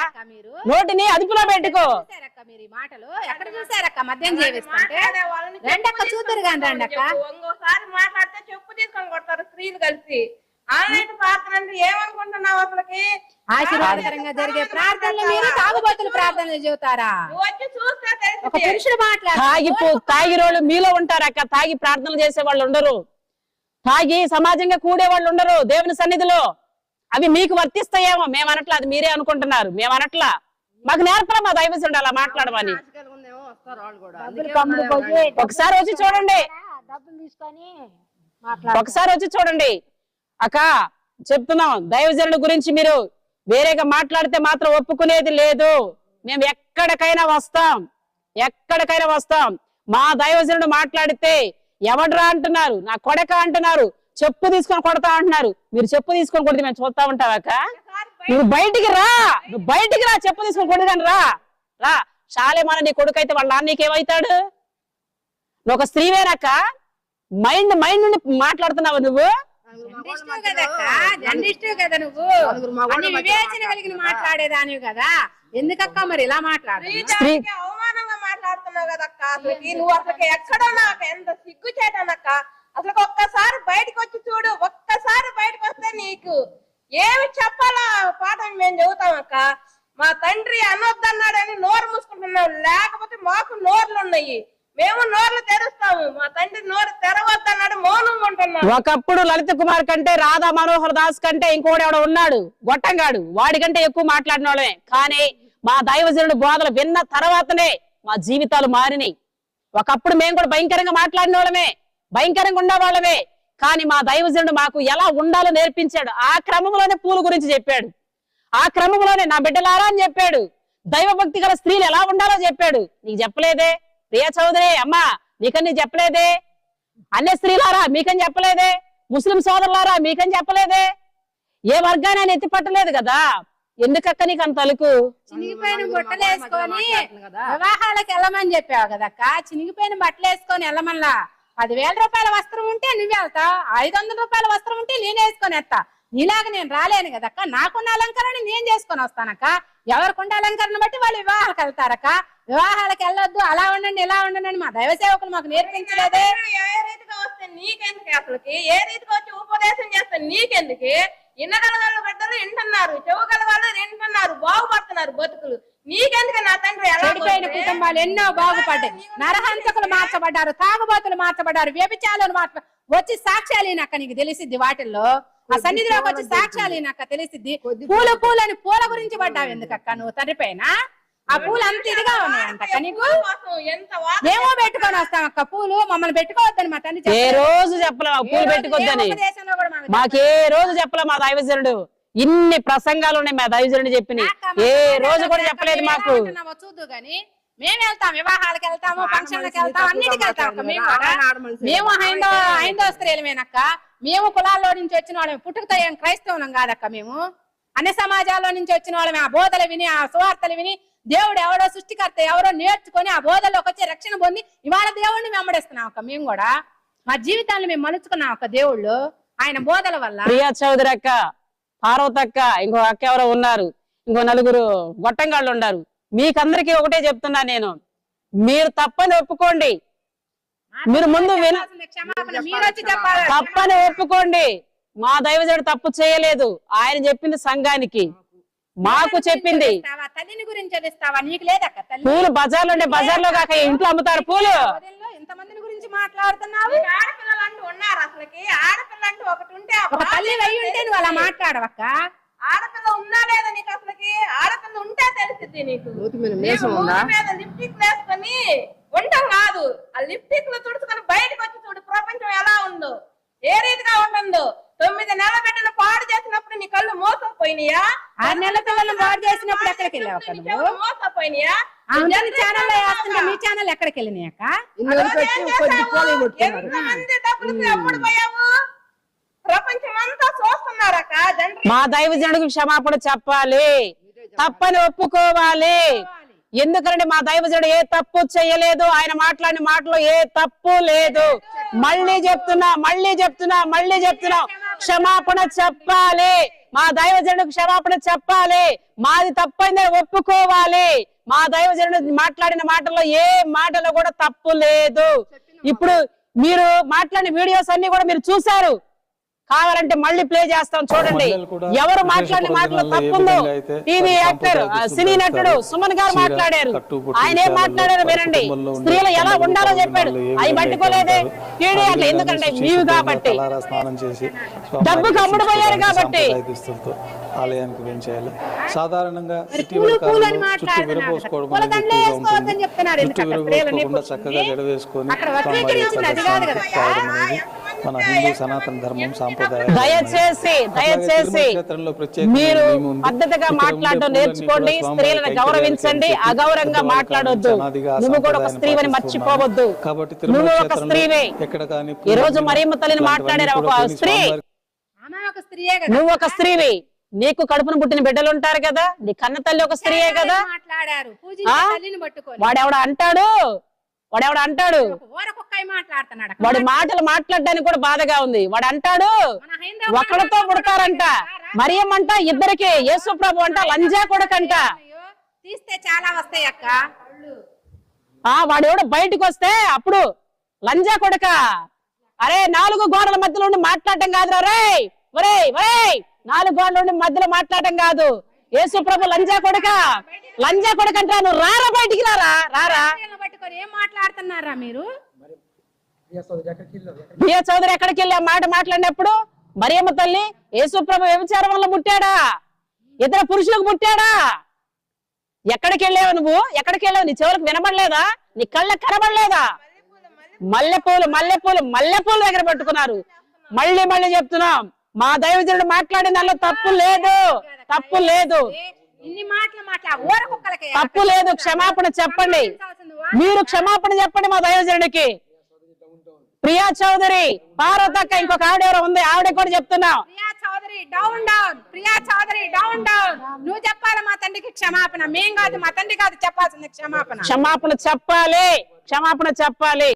అక్క మీరు? నోటిని అదుపులో పెట్టుకో. చూసారక్క మీరు ఈ మాటలు? ఎక్కడ చూసారక్క మద్యం చేవిస్తుంటే మాట్లాడే వాళ్ళని రండి అక్క చెప్పు చూద్దరు కానీ రండి అక్క. చెప్పు. ఇంకోసారి మాట్లాడితే చెప్పు తీసుకొని కొడతారు స్త్రీలు కలిసి. ఆన్లైన్ ప్రార్థన అంటే ఏమనుకుంటున్నావు అసలుకి? ఆశీర్వాదకరంగా జరిగే ప్రార్థనలు మీరు తాగుబోతులు ప్రార్థనలు చెబుతారా? ఒక పురుషుడు మాట్లాడు. తాగి మీలో ఉంటారు అక్క. తాగి ప్రార్థనలు చేసే వాళ్ళు ఉండరు. తాగి సమాజంగా కూడే వాళ్ళు ఉండరు. దేవుని సన్నిధిలో. అవి మీకు వర్తిస్తాయేమో మేము అనట్లా అది మీరే అనుకుంటున్నారు. మేము అనట్లా. మాకు నేర్పరా మా దైవజుడు అలా మాట్లాడమని. ఒకసారి వచ్చి చూడండి. ఒకసారి వచ్చి చూడండి. అక్క చెప్తున్నాం. దైవజనుల గురించి మీరు వేరేగా మాట్లాడితే మాత్రం ఒప్పుకునేది లేదు. మేము ఎక్కడికైనా వస్తాం. ఎక్కడికైనా వస్తాం. మా దైవజనుడు మాట్లాడితే ఎవడ్రా అంటున్నారు? నా కొడక అంటున్నారు. చెప్పు తీసుకొని కొడతా అంటున్నారు. మీరు చెప్పు తీసుకొని కొడితే మేము చూస్తా ఉంటావాక నువ్వు బయటికి రా. నువ్వు బయటికి రా. చెప్పు తీసుకొని కొడుగాని రా. రా. శాలేమాన నీ కొడుకు అయితే వాళ్ళ నాన్న నీకేమవుతాడు? నువ్వు ఒక స్త్రీవేనక్క మైండ్ మైండ్ నుండి మాట్లాడుతున్నావు నువ్వు. కదా నువ్వు. అన్ని వివేచన కలిగిన మాట్లాడేదానివి కదా. ఎందుకక్క మరి ఇలా మాట్లాడు స్త్రీకి అవమానంగా మాట్లాడుతున్నావు కదక్క అసలుకి నువ్వు అసలుకి ఎక్కడో నాకు ఎంత సిగ్గు చేయటానక్క అసలు ఒక్కసారి బయటకు వచ్చి చూడు ఒక్కసారి బయటకు వస్తే నీకు ఏమి చెప్పాలా? పాఠం మేము చెబుతామక్క మా తండ్రి అనొద్దన్నాడని నోరు మూసుకుంటున్నాం లేకపోతే మాకు నోర్లు ఉన్నాయి మేము నోర్లు తెరుస్తాము. మా తండ్రి నోరు తెరవద్దన్నాడు మౌనంగా ఉంటున్నాం ఒకప్పుడు లలిత కుమార్ కంటే రాధా మనోహర్ దాస్ కంటే ఇంకోటి ఎవడో ఉన్నాడు. గొట్టంగాడు. వాడి కంటే ఎక్కువ మాట్లాడిన వాళ్ళమే. కానీ మా దైవజనుడు బోధలు విన్న తర్వాతనే మా జీవితాలు మారినాయి. ఒకప్పుడు మేము కూడా భయంకరంగా మాట్లాడిన వాళ్ళమే. భయంకరంగా ఉండేవాళ్ళమే. కానీ మా దైవజనుడు మాకు ఎలా ఉండాలో నేర్పించాడు. ఆ క్రమంలోనే పూల గురించి చెప్పాడు. ఆ క్రమంలోనే నా బిడ్డలారా అని చెప్పాడు. దైవభక్తి గల స్త్రీలు ఎలా ఉండాలో చెప్పాడు. నీకు చెప్పలేదే? ప్రియా చౌదరి అమ్మా నీకని చెప్పలేదే? అన్య స్త్రీలారా మీకని చెప్పలేదే? ముస్లిం సోదరులారా మీకని చెప్పలేదే? ఏ వర్గాన్ని ఆయన ఎత్తి పట్టలేదు కదా? ఎందుకక్క నీకు అంత అలుకు? చినిగిపోయిన బుట్టలు వేసుకొని వివాహాలకు వెళ్ళమని చెప్పావు కదక్క. చినిగిపోయిన బట్టలు వేసుకొని వెళ్ళమల్లా పదివేల రూపాయల వస్త్రం ఉంటే నువ్వు వెళ్తావు ఐదు వందల రూపాయల వస్త్రం ఉంటే నేను వేసుకొని వస్తా. నీలాగా నేను రాలేను కదక్క. నాకున్న అలంకరణ నేను చేసుకొని వస్తానక్క. ఎవరికుండే అలంకరణ బట్టి వాళ్ళు వివాహాలకు వెళ్తారక్క. వివాహాలకు వెళ్ళొద్దు అలా ఉండండి ఇలా ఉండండి మా దైవ సేవకులు మాకు నేర్పించలేదే. ఏ రీతిగా వస్తే నీకెందుకు అసలుకి? ఏ రీతిగా వచ్చి ఉపదేశం చేస్తే నీకెందుకు? ఇన్నగల వాళ్ళు బిడ్డలు వింటున్నారు. చెవుగల వాళ్ళు వింటున్నారు బాగుపడుతున్నారు బతుకులు. నీకెందుకు నా తండ్రి? చెడిపోయిన? కుటుంబాలు ఎన్నో బాగుపడ్డాయి. నరహంతకులు మార్చబడ్డారు తాగుబోతులు మార్చబడ్డారు వ్యభిచారులు మార్చ వచ్చి సాక్ష్యాలు ఈయనక్క నీకు తెలిసిద్ది వాటిల్లో. ఆ సన్నిధిలోకి వచ్చి సాక్ష్యాలు ఈయనక్క తెలిసిద్ది. పూలు పూలు అని పూల గురించి పడ్డావు ఎందుకక్క నువ్వు? తండ్రిపైన ఆ పూలు అంత ఇదిగా ఉన్నాయంటక్క నీకు? మేము పెట్టుకొని వస్తాం అక్క పూలు మమ్మల్ని పెట్టుకోవద్దని మా తండ్రి ఏ. రోజు చెప్పలే పూలు మాకు మాకే రోజు చెప్పలే మా దైవజనుడు. ఇన్ని ప్రసంగాలు ఉన్నాయి మా దైవజనుడు చెప్పిన ఏ రోజు కూడా చెప్పలేదు మేము మాకు. చూద్దు గాని మేము వెళ్తాం వివాహాలకు వెళ్తాము ఫంక్షన్లకు వెళ్తాం అన్నిటికి వెళ్తాం. మేము కూడా మేము హైందవ హైందవ స్త్రీలమేనక్క మేము కులాల్లో నుంచి వచ్చిన వాళ్ళమే పుట్టుకతో ఏం క్రైస్తవులం కాదక్క మేము. అన్ని సమాజాల్లో నుంచి వచ్చిన వాళ్ళమే ఆ బోధలు విని ఆ సువార్తలు విని దేవుడు ఎవడో సృష్టికర్త ఎవరో నేర్చుకొని ఆ బోధల్లోకి వచ్చి రక్షణ పొంది ఇవాళ దేవుడిని వెంబడిస్తున్నాం అక్క మేము కూడా. మా జీవితాన్ని మేము మలుచుకున్నాం అక్క దేవుళ్ళు. ఆయన బోధల వల్ల ప్రియా చౌదరి అక్క పార్వతక్క ఇంకో అక్క ఎవరో ఉన్నారు ఇంకో నలుగురు గొట్టంగాళ్ళు ఉన్నారు మీకందరికీ ఒకటే చెప్తున్నా నేను. మీరు తప్పని ఒప్పుకోండి. మీరు ముందు విన క్షమాపణ. మీరు వచ్చి చెప్పాలి. తప్పని ఒప్పుకోండి. మా దైవజనుడు తప్పు చేయలేదు. ఆయన చెప్పింది సంఘానికి. మాకు చెప్పింది. పూలు బజార్లో ఉండే బజార్లో కాక ఇంట్లో అమ్ముతారు పూలు. గురించి మాట్లాడుతున్నావు నీకు ఆడపిల్లలు అంటూ ఉన్నారు అసలుకి ఆడపిల్ల అంటూ ఒకటి ఉంటే ఆ ఒక తల్లి అయి ఉంటే నువ్వు అలా మాట్లాడవక్క? ఆడపిల్ల ఉందా లేదా నీకు అసలుకి? ఆడపిల్ల ఉంటే తెలిసిద్ది నీకు. మీద లిప్టిక్ వేసుకొని ఉంటాం కాదు. ఆ లిప్టిక్లు తుడుచుకొని బయటకు వచ్చి చూడు ప్రపంచం ఎలా ఉందో. ఏ రీతిగా ఉంటుందో తొమ్మిది నెలల బిడ్డను పాడు చేసినప్పుడు నీ కళ్ళు మోసపోయినాయా? ఆరు నెలల పిల్లలు బాగు చేసినప్పుడు ఎక్కడికి వెళ్ళావు మోసపోయినాయా? అందరి ఛానల్ వేస్తుంటే మీ ఛానల్ ఎక్కడికి వెళ్ళినాయి అక్క? ఎంతమంది డబ్బులకి ఎప్పుడు పోయావు? ప్రపంచం చూస్తున్నారక్క మా దైవజనుడికి క్షమాపణ చెప్పాలి. తప్పని ఒప్పుకోవాలి. ఎందుకంటే మా దైవజనుడు ఏ తప్పు చేయలేదు ఆయన మాట్లాడిన మాటలో ఏ తప్పు లేదు. మళ్ళీ చెప్తున్నా మళ్ళీ చెప్తున్నా మళ్ళీ చెప్తున్నా క్షమాపణ చెప్పాలి. మా దైవజనుడికి క్షమాపణ చెప్పాలి. మాది తప్పైందని ఒప్పుకోవాలి. మా దైవజనుడు మాట్లాడిన మాటల్లో ఏ మాటలో కూడా తప్పు లేదు. ఇప్పుడు మీరు మాట్లాడిన వీడియోస్ అన్ని కూడా మీరు చూశారు. కావాలంటే మళ్ళీ ప్లే చేస్తాం చూడండి. ఎవరు మాట్లాడిన మాటలు తప్పుందో టీవీ యాక్టర్ సినీ నటుడు. సుమన్ గారు మాట్లాడారు. ఆయన ఏం మాట్లాడారు వినండి. స్త్రీలు ఎలా ఉండాలో చెప్పాడు. అవి పట్టుకోలేదే. టీడీ ఎందుకంటే నీవు కాబట్టి డబ్బుకు అమ్ముడుపోయారు కాబట్టి. ఆలయానికి వెంచేయాలి. సాధారణంగా చక్కగా జడ మన హిందూ సనాతన ధర్మం సాంప్రదాయం దయచేసి దయచేసి మీరు పద్ధతిగా మాట్లాడడం నేర్చుకోండి స్త్రీలను గౌరవించండి అగౌరవంగా మాట్లాడొద్దు. నువ్వు కూడా ఒక స్త్రీవని మర్చిపోవద్దు. కాబట్టి నువ్వు ఒక స్త్రీవే. ఎక్కడ కానీ ఈ రోజు మరియమ్మ తల్లిని మాట్లాడారు ఒక స్త్రీ. ఆమె ఒక స్త్రీయే కదా. నువ్వు ఒక స్త్రీవి. నీకు కడుపున పుట్టిన బిడ్డలు ఉంటారు కదా నీ కన్న తల్లి ఒక స్త్రీయే కదా. మాట్లాడారు. పూజించే ఆ? తల్లిని పట్టుకొని వాడెవడ అంటాడు? అంటాడు? ఊరకొక్కై మాట్లాడుతున్నాడు. అక్కడ. వాడి మాటలు మాట్లాడడానికి కూడా బాధగా ఉంది. వాడు అంటాడు ఒకరితో పుడతారంట. మరియమ్మంట ఇద్దరికి యేసు ప్రభు అంట లంజా కొడకంట. తీస్తే చాలా వస్తాయి అక్క. ఆ వాడెవడో బయటకు వస్తే అప్పుడు లంజా కొడక అరే నాలుగు గోడల మధ్యలో ఉండి మాట్లాడటం కాదురా రే ఒరే ఒరే నాలుగు గోడల మధ్యలో మాట్లాడటం కాదు. యేసు ప్రభు లంజా కొడక లంజా కొడక అంటా నువ్వు రారా బయటికి రారా రారా. పట్టుకొని ఏం మాట్లాడుతున్నారా మీరు? బియ్య చౌదరి ఎక్కడికి వెళ్ళి మాట మాట్లాడినప్పుడు మరియమ్మ తల్లి యేసు ప్రభు వ్యభిచారం వల్ల పుట్టాడా? ఇతర పురుషులకు పుట్టాడా? ఎక్కడికి వెళ్ళావు నువ్వు? ఎక్కడికి వెళ్ళావు? నీ చెవులకు వినబడలేదా? నీ కళ్ళకు కనబడలేదా? మల్లెపూలు మల్లెపూలు మల్లెపూలు దగ్గర పట్టుకున్నారు. మళ్ళీ మళ్ళీ చెప్తున్నాం. మా దైవజనుడు మాట్లాడిన దానిలో తప్పు లేదు. తప్పు లేదు. ఇన్ని మాటలు మాట్లా ఊరకొక్కలకే తప్పు లేదు. క్షమాపణ చెప్పండి. మీరు క్షమాపణ చెప్పండి మా దైవజనుడికి. ప్రియా చౌదరి పార్వతక్క ఇంకొక ఆవిడ ఎవరో ఉంది? ఆవిడ కూడా చెప్తున్నాం. Priya Chowdary down down Priya Chowdary down down నువ్వు చెప్పాలి మా తండ్రికి క్షమాపణ. మేం కాదు మా తండ్రి కాదు చెప్పాల్సింది క్షమాపణ. క్షమాపణ చెప్పాలి. క్షమాపణ చెప్పాలి.